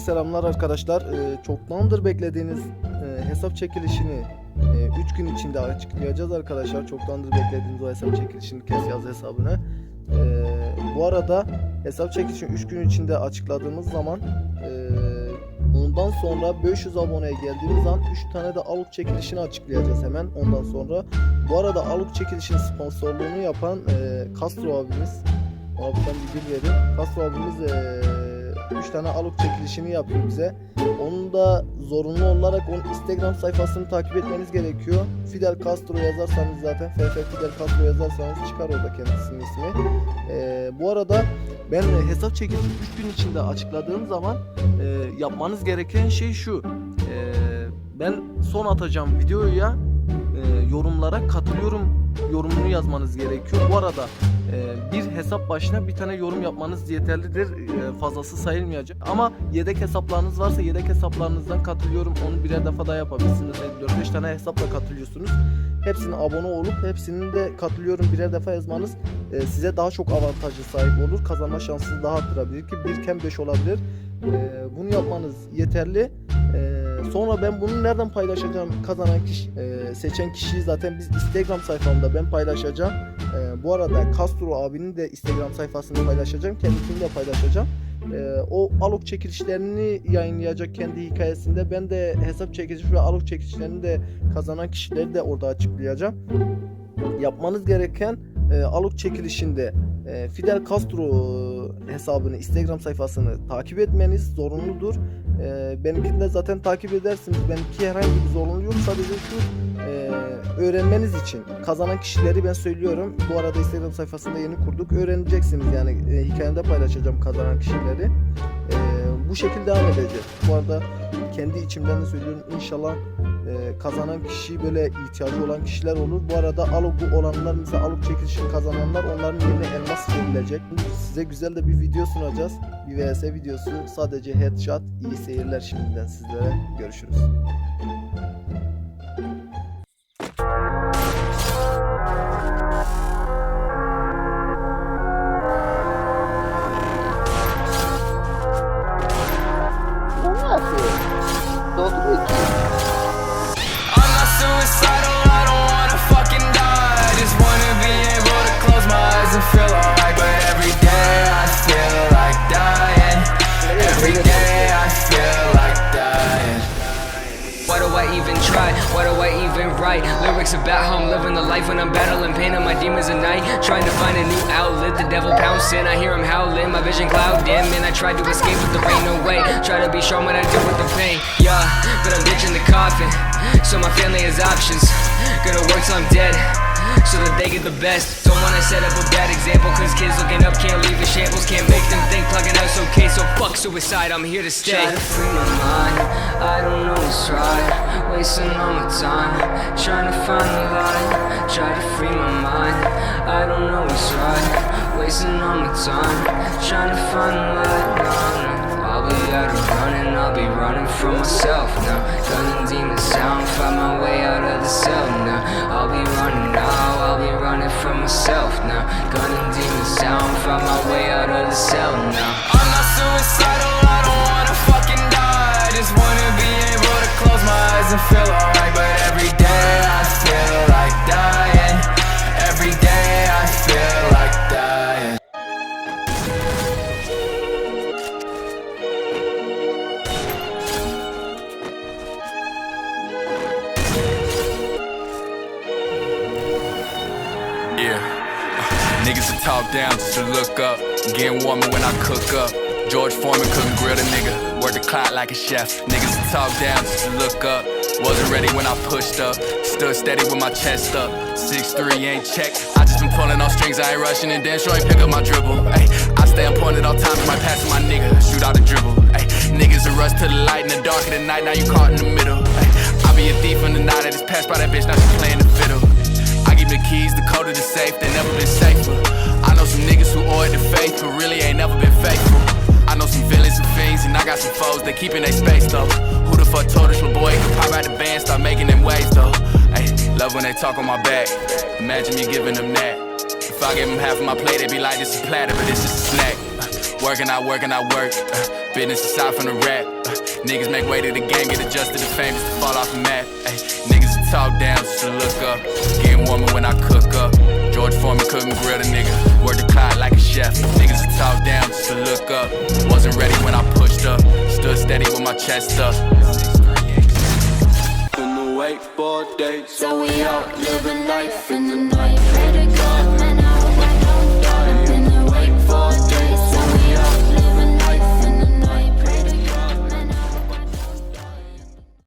selamlar arkadaşlar. Ee, çoktandır beklediğiniz e, hesap çekilişini 3 gün içinde açıklayacağız arkadaşlar. Çoktandır beklediğiniz o hesap çekilişini kes yaz hesabını. Ee, bu arada hesap çekilişini 3 gün içinde açıkladığımız zaman e, ondan sonra 500 aboneye geldiğimiz zaman 3 tane de aluk çekilişini açıklayacağız hemen ondan sonra. Bu arada aluk çekilişinin sponsorluğunu yapan e, Castro abimiz ona bir gül verin. Castro abimiz 3 tane aluk çekilişini yapıyor bize. Onun da zorunlu olarak onun Instagram sayfasını takip etmeniz gerekiyor. Fidel Castro yazarsanız zaten FF Fidel Castro yazarsanız çıkar orada kendisinin ismi. Ee, bu arada ben hesap çekilişi 3 gün içinde açıkladığım zaman e, yapmanız gereken şey şu. Ee, ben son atacağım videoya e, yorumlara katılıyorum yorumunu yazmanız gerekiyor. Bu arada e, bir hesap başına bir tane yorum yapmanız yeterlidir. E, fazlası sayılmayacak. Ama yedek hesaplarınız varsa yedek hesaplarınızdan katılıyorum. Onu birer defa daha yapabilirsiniz. Yani 4-5 tane hesapla katılıyorsunuz. Hepsine abone olup hepsinin de katılıyorum birer defa yazmanız e, size daha çok avantajı sahip olur. Kazanma şansınızı daha arttırabilir ki 1 iken 5 olabilir. E, bunu yapmanız yeterli. E, sonra ben bunu nereden paylaşacağım? Kazanan kişi, e, seçen kişiyi zaten biz Instagram sayfamda ben paylaşacağım. E, bu arada Castro abinin de Instagram sayfasını paylaşacağım. Kendisini de paylaşacağım. E, o alok çekilişlerini yayınlayacak kendi hikayesinde. Ben de hesap çekiliş ve alok çekilişlerini de kazanan kişileri de orada açıklayacağım. Yapmanız gereken e, alok çekilişinde Fidel Castro e, hesabını, Instagram sayfasını takip etmeniz zorunludur. E, benimkini de zaten takip edersiniz. Benimki herhangi bir zorunluluğu yok. Sadece şu e, öğrenmeniz için. Kazanan kişileri ben söylüyorum. Bu arada Instagram sayfasında yeni kurduk. Öğreneceksiniz yani e, hikayemde paylaşacağım kazanan kişileri. Bu şekilde devam edeceğiz. Bu arada kendi içimden de söylüyorum. İnşallah e, kazanan kişi böyle ihtiyacı olan kişiler olur. Bu arada Alog'u olanlar mesela Alog çekilişini kazananlar onların yerine elmas verilecek. Size güzel de bir video sunacağız. Bir vs videosu. Sadece headshot. İyi seyirler şimdiden sizlere. Görüşürüz. Try? Why do I even write lyrics about how I'm living the life when I'm battling pain and my demons at night? Trying to find a new outlet, the devil pouncing. I hear him howling, my vision cloud dim, and I try to escape, but there ain't no way. Try to be strong when I deal with the pain, yeah. But I'm ditching the coffin, so my family has options. Gonna work till I'm dead. So that they get the best. Don't wanna set up a bad example, cause kids looking up can't leave in shambles. Can't make them think plugging out's okay. So fuck suicide, I'm here to stay. Try to free my mind, I don't know what's right. Wasting all my time, trying to find the light. Try to free my mind, I don't know what's right. Wasting all my time, trying to find the light. No, no. I'll be out of running, I'll be running from myself now. Gunning demons sound, find my way out of the cell now. I'll be running running from myself now. Gunning demons sound, find my way out of the cell now. I'm not suicidal, I don't wanna fucking die. I just wanna be able to close my eyes and feel alright. Talk down just to look up. Getting warmer when I cook up. George Foreman couldn't grill the nigga. Work the clock like a chef. Niggas talk down just to look up. Wasn't ready when I pushed up. Stood steady with my chest up. 6'3 ain't check. I just been pulling off strings. I ain't rushing and then sure ain't pick up my dribble. Ay, I stay on point at all times. Might pass my nigga. Shoot out a dribble. Ay, niggas will rush to the light in the dark of the night. Now you caught in the middle. I be a thief in the night. I just passed by that bitch. Now she playing the fiddle. I give the keys, the code of the safe, they never been safer really ain't never been faithful. I know some villains and fiends, and I got some foes that keepin' their space though. Who the fuck told us my boy could pop out the band, start making them waves though? Hey, love when they talk on my back. Imagine me giving them that. If I give them half of my plate, they'd be like, this is platter, but this is a snack. Uh, working, I work, and I work. Uh, business aside from the rap. Uh, niggas make way to the game, get adjusted to fame just to fall off the map. Hey, niggas talk down, just to look up. Getting warmer when I cook up. George Foreman cookin' grill the nigga. Word the cloud like a chef. Chester. Been awake for days, so we out living life in the night.